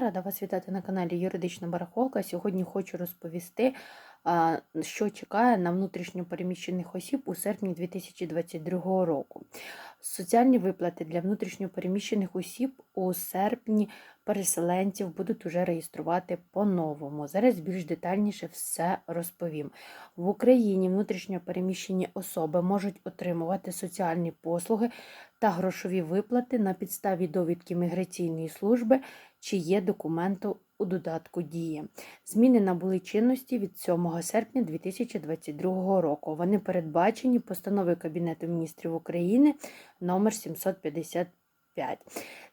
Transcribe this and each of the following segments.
Рада вас вітати на каналі Юридична Барахолка. Сьогодні хочу розповісти, що чекає на внутрішньопереміщених осіб у серпні 2022 року. Соціальні виплати для внутрішньопереміщених осіб у серпні переселенців будуть уже реєструвати по-новому. Зараз більш детальніше все розповім. В Україні внутрішньо переміщені особи можуть отримувати соціальні послуги та грошові виплати на підставі довідки міграційної служби чи є документу у додатку Дія. Зміни набули чинності від 7 серпня 2022 року. Вони передбачені постановою Кабінету міністрів України номер 755.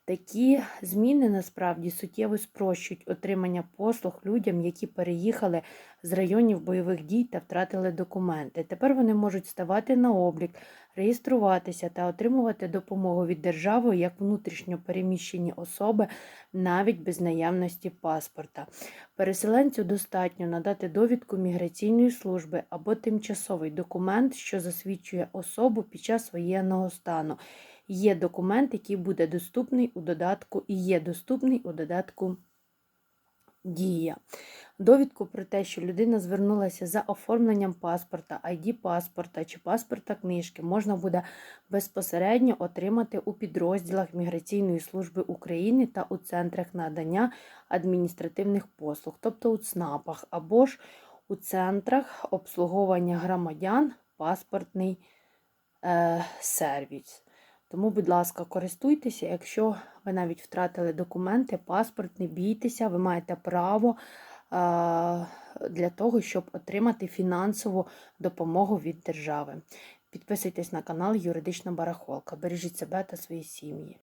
Такі зміни насправді суттєво спрощують отримання послуг людям, які переїхали з районів бойових дій та втратили документи. Тепер вони можуть ставати на облік, реєструватися та отримувати допомогу від держави як внутрішньо переміщені особи навіть без наявності паспорта. Переселенцю достатньо надати довідку міграційної служби або тимчасовий документ, що засвідчує особу під час воєнного стану. Є документ, який буде доступний у додатку, і є доступний у додатку Дія. Довідку про те, що людина звернулася за оформленням паспорта, ID паспорта чи паспорта книжки, можна буде безпосередньо отримати у підрозділах Міграційної служби України та у центрах надання адміністративних послуг, тобто у ЦНАПах, або ж у центрах обслуговування громадян паспортний е, сервіс. Тому, будь ласка, користуйтеся, якщо ви навіть втратили документи, паспорт, не бійтеся, ви маєте право а, для того, щоб отримати фінансову допомогу від держави. Підписуйтесь на канал Юридична Барахолка. Бережіть себе та свої сім'ї.